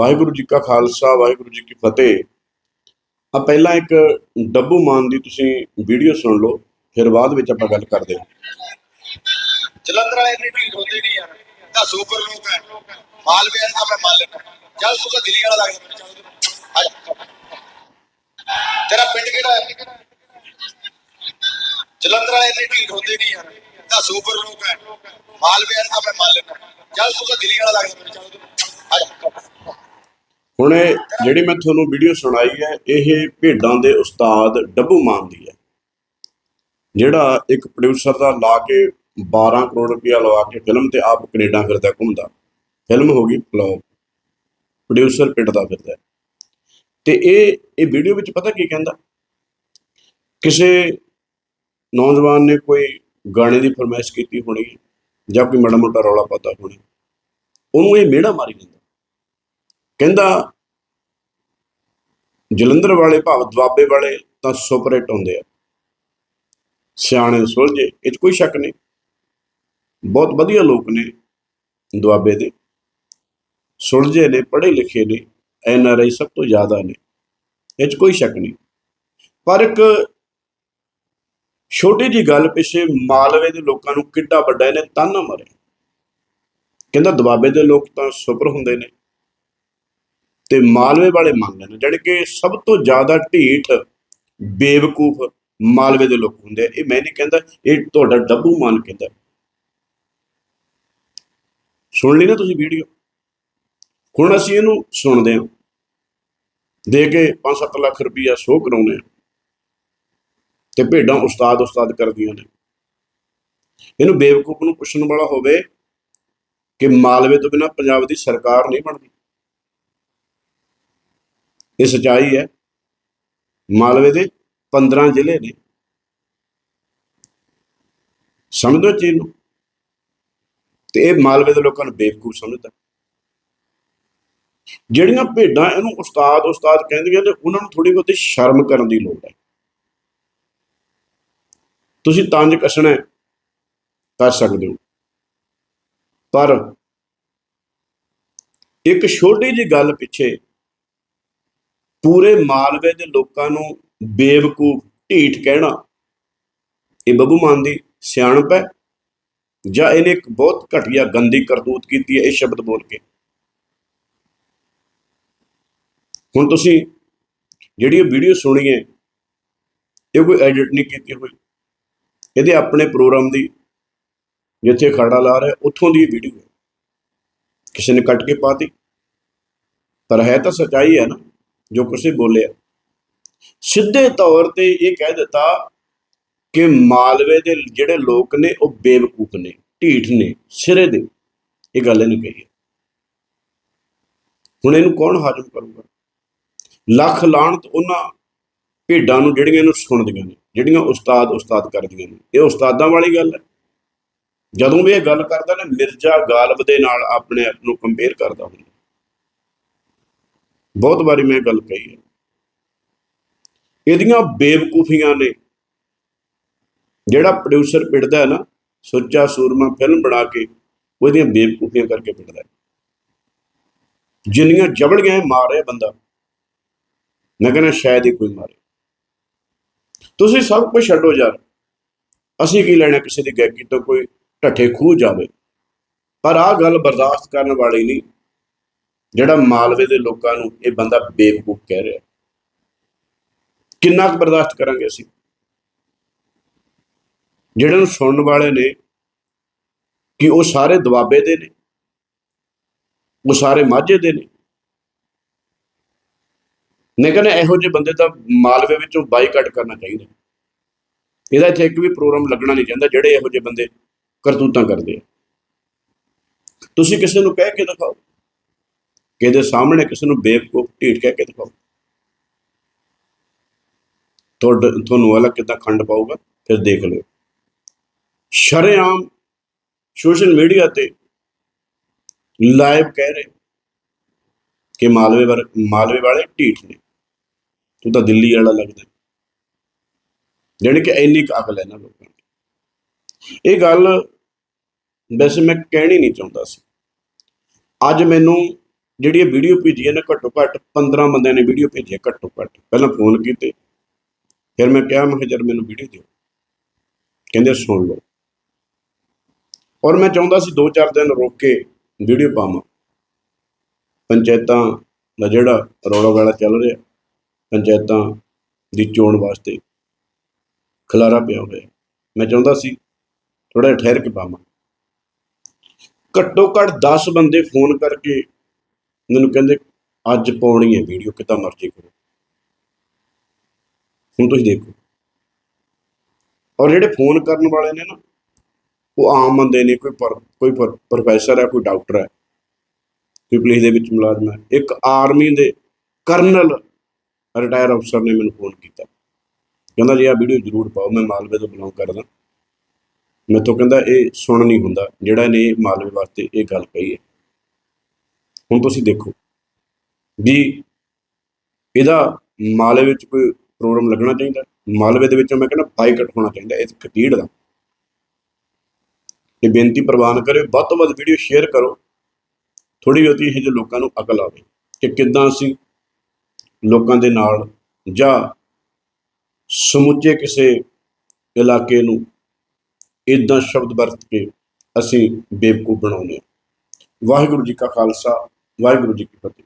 ਵਾਹਿਗੁਰੂ ਜੀ ਕਾ ਖਾਲਸਾ, ਵਾਹਿਗੁਰੂ ਜੀ ਕੀ ਫਤਿਹ। ਆ ਪਹਿਲਾਂ ਇੱਕ ਡੱਬੂ ਮਾਨ ਦੀ ਤੁਸੀਂ ਵੀਡੀਓ ਸੁਣ ਲਓ, ਫਿਰ ਬਾਅਦ ਵਿੱਚ ਆਪਾਂ ਗੱਲ ਕਰਦੇ ਹਾਂ। ਜਲੰਧਰ ਵਾਲੇ ਇੰਨੇ ਢੀਠ ਹੁੰਦੇ ਨਹੀਂ ਯਾਰ। ਤਾਂ ਸੁਪਰ ਲੋਕ ਹੈ। ਮਾਲਵੇ ਵਾਲਾ ਤਾਂ ਮੈਂ ਮੰਨ ਲੈਣਾ ਚੱਲ ਤੂੰ ਦਿੱਲੀ ਵਾਲਾ ਲੱਗਦਾ ਤੇਰਾ ਪਿੰਡ ਕਿਹੜਾ ਹੈ? ਜਲੰਧਰ ਵਾਲੇ ਇੰਨੇ ਢੀਠ ਹੁੰਦੇ ਨਹੀਂ ਯਾਰ। ਤਾਂ ਸੁਪਰ ਲੋਕ ਹੈ। ਮਾਲਵੇ ਵਾਲਾ ਤਾਂ ਮੈਂ ਮੰਨ ਲੈਣਾ ਚੱਲ ਤੂੰ ਦਿੱਲੀ ਵਾਲਾ ਲੱਗਦਾ ਹੁਣ ਇਹ ਜਿਹੜੀ ਮੈਂ ਤੁਹਾਨੂੰ ਵੀਡੀਓ ਸੁਣਾਈ ਹੈ, ਇਹ ਭੇਡਾਂ ਦੇ ਉਸਤਾਦ ਡੱਬੂ ਮਾਨ ਦੀ ਹੈ। ਜਿਹੜਾ ਇੱਕ ਪ੍ਰੋਡਿਊਸਰ ਦਾ ਲਾ ਕੇ 12 ਕਰੋੜ ਰੁਪਇਆ ਲਵਾ ਕੇ ਫਿਲਮ ਤੇ ਆਪ ਕੈਨੇਡਾ ਫਿਰਦਾ, ਘੁੰਮਦਾ। ਫਿਲਮ ਹੋ ਗਈ ਫਲॉप ਪ੍ਰੋਡਿਊਸਰ ਪਿੱਟਦਾ ਫਿਰਦਾ ਹੈ। ਤੇ ਇਹ ਇਹ ਵੀਡੀਓ ਵਿੱਚ ਪਤਾ ਕੀ ਕਹਿੰਦਾ? ਕਿਸੇ ਨੌਜਵਾਨ ਨੇ ਕੋਈ ਗਾਣੇ ਦੀ ਫਰਮਾਇਸ਼ ਕੀਤੀ ਹੋਣੀ ਜਾਂ ਕੋਈ ਮਾੜਾ ਮੋਟਾ ਰੌਲਾ ਪਤਾ ਹੋਣੀ, ਉਹਨੂੰ ਇਹ ਮੇੜਾ ਮਾਰੀ ਜਾਂਦਾ। ਕਹਿੰਦਾ, ਜਲੰਧਰ ਵਾਲੇ ਭਾਵ ਦੁਆਬੇ ਵਾਲੇ ਤਾਂ ਸੁਪਰਹਿਟ ਹੁੰਦੇ ਆ। ਸਿਆਣੇ ਸੁਲਝੇ, ਇਹ 'ਚ ਕੋਈ ਸ਼ੱਕ ਨਹੀਂ। ਬਹੁਤ ਵਧੀਆ ਲੋਕ ਨੇ ਦੁਆਬੇ ਦੇ। ਸੁਲਝੇ ਨੇ, ਪੜ੍ਹੇ ਲਿਖੇ ਨੇ, ਐਨ ਆਰ ਆਈ ਸਭ ਤੋਂ ਜ਼ਿਆਦਾ ਨੇ। ਇਹ 'ਚ ਕੋਈ ਸ਼ੱਕ ਨਹੀਂ। ਪਰ ਇੱਕ ਛੋਟੀ ਜੀ ਗੱਲ ਪਿੱਛੇ ਮਾਲਵੇ ਦੇ ਲੋਕਾਂ ਨੂੰ ਕਿੱਡਾ ਵੱਡਾ ਇਹਨੇ ਤਾਨਾ ਮਾਰਿਆ। ਕਹਿੰਦਾ ਦੁਆਬੇ ਦੇ ਲੋਕ ਤਾਂ ਸੁਪਰ ਹੁੰਦੇ ਨੇ। ਤੇ ਮਾਲਵੇ ਵਾਲੇ ਮੰਨਦੇ ਨੇ, ਜਾਣੀ ਕਿ ਸਭ ਤੋਂ ਜ਼ਿਆਦਾ ਢੀਠ ਬੇਵਕੂਫ ਮਾਲਵੇ ਦੇ ਲੋਕ ਹੁੰਦੇ ਆ। ਇਹ ਮੈਂ ਨਹੀਂ ਕਹਿੰਦਾ, ਇਹ ਤੁਹਾਡਾ ਡੱਬੂ ਮਾਨ ਕਹਿੰਦਾ। ਸੁਣ ਲਈ ਨਾ ਤੁਸੀਂ ਵੀਡੀਓ। ਹੁਣ ਅਸੀਂ ਇਹਨੂੰ ਸੁਣਦੇ ਹਾਂ। ਦੇ ਕੇ 5-7 ਲੱਖ ਰੁਪਈਆ ਸ਼ੋਅ ਕਰਾਉਨੇ ਆ ਤੇ ਭੇਡਾਂ ਉਸਤਾਦ ਉਸਤਾਦ ਕਰਦੀਆਂ ਨੇ। ਇਹਨੂੰ ਬੇਵਕੂਫ ਨੂੰ ਪੁੱਛਣ ਵਾਲਾ ਹੋਵੇ ਕਿ ਮਾਲਵੇ ਤੋਂ ਬਿਨਾ ਪੰਜਾਬ ਦੀ ਸਰਕਾਰ ਨਹੀਂ ਬਣਦੀ। ਇਹ ਸਚਾਈ ਹੈ। ਮਾਲਵੇ ਦੇ 15 ਜ਼ਿਲ੍ਹੇ ਨੇ। ਸਮਝੋ ਚੀਜ਼ ਨੂੰ। ਤੇ ਇਹ ਮਾਲਵੇ ਦੇ ਲੋਕਾਂ ਨੂੰ ਬੇਵਕੂਫ ਸਮਝਦਾ। ਜਿਹੜੀਆਂ ਭੇਡਾਂ ਇਹਨੂੰ ਉਸਤਾਦ ਉਸਤਾਦ ਕਹਿੰਦੀਆਂ ਨੇ, ਉਹਨਾਂ ਨੂੰ ਥੋੜੀ ਬਹੁਤੀ ਸ਼ਰਮ ਕਰਨ ਦੀ ਲੋੜ ਹੈ। ਤੁਸੀਂ ਤੰਜ ਕੱਸਣਾ ਕਰ ਸਕਦੇ ਹੋ। ਪਰ ਇੱਕ ਛੋਟੀ ਜਿਹੀ ਗੱਲ ਪਿੱਛੇ ਪੂਰੇ ਮਾਲਵੇ ਦੇ ਲੋਕਾਂ ਨੂੰ ਬੇਵਕੂਫ ਢੀਠ ਕਹਿਣਾ। ਇਹ ਬੱਬੂ ਮਾਨ ਦੀ ਸਿਆਣਪ ਹੈ ਜਾਂ ਇਹਨੇ ਇੱਕ ਬਹੁਤ ਘਟੀਆ ਗੰਦੀ ਕਰਤੂਤ ਕੀਤੀ ਹੈ ਇਹ ਸ਼ਬਦ ਬੋਲ ਕੇ? ਹੁਣ ਤੁਸੀਂ ਜਿਹੜੀ ਇਹ ਵੀਡੀਓ ਸੁਣੀ ਹੈ, ਇਹ ਕੋਈ ਐਡਿਟ ਨਹੀਂ ਕੀਤੀ ਹੋਈ। ਇਹਦੇ ਆਪਣੇ ਪ੍ਰੋਗਰਾਮ ਦੀ ਜਿੱਥੇ ਖੜਾ ਲਾ ਰਿਹਾ, ਉੱਥੋਂ ਦੀ ਵੀਡੀਓ ਹੈ। ਕਿਸੇ ਨੇ ਕੱਟ ਕੇ ਪਾਤੀ। ਪਰ ਹੈ ਤਾਂ ਸਚਾਈ ਹੈ ਨਾ। ਜੋ ਕੁਛ ਬੋਲਿਆ ਸਿੱਧੇ ਤੌਰ ਤੇ ਇਹ ਕਹਿ ਦਿੱਤਾ ਕਿ ਮਾਲਵੇ ਦੇ ਜਿਹੜੇ ਲੋਕ ਨੇ, ਉਹ ਬੇਵਕੂਫ ਨੇ, ਢੀਠ ਨੇ, ਸਿਰੇ ਦੇ। ਇਹ ਗੱਲ ਇਹਨੂੰ ਕਹੀ ਹੈ। ਹੁਣ ਇਹਨੂੰ ਕੌਣ ਹਾਜ਼ਮ ਕਰੂਗਾ? ਲੱਖ ਲਾਹਣਤ ਉਹਨਾਂ ਭੇਡਾਂ ਨੂੰ ਜਿਹੜੀਆਂ ਇਹਨੂੰ ਸੁਣਦੀਆਂ ਨੇ, ਜਿਹੜੀਆਂ ਉਸਤਾਦ ਉਸਤਾਦ ਕਰਦੀਆਂ ਨੇ। ਇਹ ਉਸਤਾਦਾਂ ਵਾਲੀ ਗੱਲ ਹੈ। ਜਦੋਂ ਵੀ ਇਹ ਗੱਲ ਕਰਦਾ ਨਾ, ਮਿਰਜ਼ਾ ਗਾਲਬ ਦੇ ਨਾਲ ਆਪਣੇ ਆਪ ਨੂੰ ਕੰਪੇਅਰ ਕਰਦਾ ਹੁੰਦਾ। ਬਹੁਤ ਵਾਰੀ ਮੈਂ ਗੱਲ ਕਹੀ ਹੈ। ਇਹਦੀਆਂ ਬੇਵਕੂਫੀਆਂ ਨੇ ਜਿਹੜਾ ਪ੍ਰੋਡਿਊਸਰ ਪਿੜਦਾ ਹੈ ਨਾ, ਸੁੱਚਾ ਸੂਰਮਾ ਫਿਲਮ ਬਣਾ ਕੇ ਉਹਦੀਆਂ ਬੇਵਕੂਫੀਆਂ ਕਰਕੇ ਪਿੜਦਾ ਹੈ। ਜਿੰਨੀਆਂ ਜਬੜੀਆਂ ਇਹ ਮਾਰ ਰਿਹਾ ਬੰਦਾ, ਮੈਂ ਕਹਿੰਦਾ ਸ਼ਾਇਦ ਹੀ ਕੋਈ ਮਾਰੇ। ਤੁਸੀਂ ਸਭ ਕੁਝ ਛੱਡੋ ਯਾਰ। ਅਸੀਂ ਕੀ ਲੈਣਾ ਕਿਸੇ ਦੀ ਗਾਇਕੀ ਤੋਂ ਕੋਈ ਢੱਠੇ ਖੂਹ ਜਾਵੇ। ਪਰ ਆਹ ਗੱਲ ਬਰਦਾਸ਼ਤ ਕਰਨ ਵਾਲੀ ਨਹੀਂ। ਜਿਹੜਾ ਮਾਲਵੇ ਦੇ ਲੋਕਾਂ ਨੂੰ ਇਹ ਬੰਦਾ ਬੇਵਕੂਫ ਕਹਿ ਰਿਹਾ ਕਿੰਨਾ ਕੁ ਬਰਦਾਸ਼ਤ ਕਰਾਂਗੇ ਅਸੀਂ? ਜਿਹੜੇ ਨੂੰ ਸੁਣਨ ਵਾਲੇ ਨੇ ਕਿ ਉਹ ਸਾਰੇ ਦੁਆਬੇ ਦੇ ਨੇ, ਉਹ ਸਾਰੇ ਮਾਝੇ ਦੇ ਨੇ। ਮੈਂ ਕਹਿੰਦਾ ਇਹੋ ਜਿਹੇ ਬੰਦੇ ਤਾਂ ਮਾਲਵੇ ਵਿੱਚੋਂ ਬਾਈਕਾਟ ਕਰਨਾ ਚਾਹੀਦਾ ਇਹਦਾ ਇੱਥੇ ਇੱਕ ਵੀ ਪ੍ਰੋਗਰਾਮ ਲੱਗਣਾ ਨਹੀਂ ਚਾਹੀਦਾ ਜਿਹੜੇ ਇਹੋ ਜਿਹੇ ਬੰਦੇ ਕਰਤੂਤਾਂ ਕਰਦੇ ਆ। ਤੁਸੀਂ ਕਿਸੇ ਨੂੰ ਕਹਿ ਕੇ ਦਿਖਾਓ। ਕਿਹਦੇ ਸਾਹਮਣੇ ਕਿਸੇ ਨੂੰ ਬੇਵਕੂਫ ਢੀਠ ਕਹਿ ਕੇ ਦਿਖਾਓ। ਤੁਹਾਡਾ, ਤੁਹਾਨੂੰ ਅਲੱਗ ਕਿੱਦਾਂ ਖੰਡ ਪਾਊਗਾ, ਫਿਰ ਦੇਖ ਲਿਓ। ਸ਼ਰੇਆਮ ਸੋਸ਼ਲ ਮੀਡੀਆ ਤੇ ਲਾਈਵ ਕਹਿ ਰਹੇ ਕਿ ਮਾਲਵੇ ਵਰ, ਮਾਲਵੇ ਵਾਲੇ ਢੀਠ ਨੇ। ਤੂੰ ਤਾਂ ਦਿੱਲੀ ਵਾਲਾ ਲੱਗਦਾ। ਜਾਣੀ ਕਿ ਇੰਨੀ ਕੁ ਅਕਲ ਹੈ ਨਾ ਲੋਕਾਂ ਦੀ। ਇਹ ਗੱਲ ਵੈਸੇ ਮੈਂ ਕਹਿਣੀ ਨਹੀਂ ਚਾਹੁੰਦਾ ਸੀ। ਅੱਜ ਮੈਨੂੰ ਜਿਹੜੀ ਇਹ ਵੀਡੀਓ ਭੇਜੀ ਹੈ ਨਾ ਘੱਟੋ ਘੱਟ 15 ਬੰਦਿਆਂ ਨੇ ਵੀਡੀਓ ਭੇਜੀ ਹੈ ਘੱਟੋ ਘੱਟ। ਪਹਿਲਾਂ ਫੋਨ ਕੀਤੇ, ਫਿਰ ਮੈਂ ਕਿਹਾ ਮੈਂ ਕਿਹਾ, ਯਾਰ, ਮੈਨੂੰ ਵੀਡੀਓ ਦਿਓ। ਕਹਿੰਦੇ, ਸੁਣ ਲਓ। ਔਰ ਮੈਂ ਚਾਹੁੰਦਾ ਸੀ 2-4 ਦਿਨ ਰੋਕ ਕੇ ਵੀਡੀਓ ਪਾਵਾਂ। ਪੰਚਾਇਤਾਂ ਦਾ ਜਿਹੜਾ ਰੌਲਾ ਵਾਲਾ ਚੱਲ ਰਿਹਾ, ਪੰਚਾਇਤਾਂ ਦੀ ਚੋਣ ਵਾਸਤੇ ਖਲਾਰਾ ਪਿਆ ਹੋਇਆ। ਮੈਂ ਚਾਹੁੰਦਾ ਸੀ ਥੋੜਾ ਜਿਹਾ ਠਹਿਰ ਕੇ ਪਾਵਾਂ। ਘੱਟੋ ਘੱਟ 10 ਬੰਦੇ ਫੋਨ ਕਰਕੇ ਮੈਨੂੰ ਕਹਿੰਦੇ, ਅੱਜ ਪਾਉਣੀ ਹੈ ਵੀਡੀਓ ਕਿਤਾ ਮਰਜ਼ੀ ਕਰੋ। ਹੁਣ ਤੁਸੀਂ ਦੇਖੋ। ਔਰ ਜਿਹੜੇ ਫੋਨ ਕਰਨ ਵਾਲੇ ਨੇ ਨਾ, ਉਹ ਆਮ ਬੰਦੇ ਨੇ, ਕੋਈ ਪਰ- ਕੋਈ ਪਰ- ਪ੍ਰੋਫੈਸਰ ਹੈ, ਕੋਈ ਡਾਕਟਰ ਹੈ। ਕੋਈ ਪੁਲਿਸ ਦੇ ਵਿੱਚ ਮੁਲਾਜ਼ਮ ਹੈ। ਇੱਕ ਆਰਮੀ ਦੇ ਕਰਨਲ ਰਿਟਾਇਰ ਅਫਸਰ ਨੇ ਮੈਨੂੰ ਫੋਨ ਕੀਤਾ। ਕਹਿੰਦਾ, ਜੀ ਆ ਵੀਡੀਓ ਜ਼ਰੂਰ ਪਾਓ, ਮੈਂ ਮਾਲਵੇ ਤੋਂ ਬਿਲੋਂਗ ਕਰਦਾ। ਮੈਥੋਂ ਕਹਿੰਦਾ, ਇਹ ਸੁਣ ਨਹੀਂ ਹੁੰਦਾ। ਜਿਹੜਾ ਇਹਨੇ ਮਾਲਵੇ ਵਾਸਤੇ ਇਹ ਗੱਲ ਕਹੀ ਹੈ। ਹੁਣ ਤੁਸੀਂ ਦੇਖੋ ਵੀ ਇਹਦਾ ਮਾਲਵੇ ਵਿੱਚ ਕੋਈ ਪ੍ਰੋਗਰਾਮ ਲੱਗਣਾ ਚਾਹੀਦਾ, ਮਾਲਵੇ ਦੇ ਵਿੱਚੋਂ ਮੈਂ ਕਹਿੰਦਾ ਬਾਈਕਟ ਹੋਣਾ ਚਾਹੀਦਾ ਇਸ ਖਤੀੜ ਦਾ। ਇਹ ਬੇਨਤੀ ਪ੍ਰਵਾਨ ਕਰਿਓ, ਵੱਧ ਤੋਂ ਵੱਧ ਵੀਡੀਓ ਸ਼ੇਅਰ ਕਰੋ ਥੋੜੀ ਬਹੁਤੀ ਇਹ ਜੋ ਲੋਕਾਂ ਨੂੰ ਅਕਲ ਆਵੇ ਕਿ ਕਿੱਦਾਂ ਅਸੀਂ ਲੋਕਾਂ ਦੇ ਨਾਲ ਜਾਂ ਸਮੁੱਚੇ ਕਿਸੇ ਇਲਾਕੇ ਨੂੰ ਇਦਾਂ ਸ਼ਬਦ ਵਰਤ ਕੇ ਅਸੀਂ ਬੇਵਕੂਫ ਬਣਾਉਂਦੇ ਹਾਂ। ਵਾਹਿਗੁਰੂ ਜੀ ਕਾ ਖਾਲਸਾ ਵਾਹਿਗੁਰੂ ਜੀ ਕੀ ਫਤਿਹ।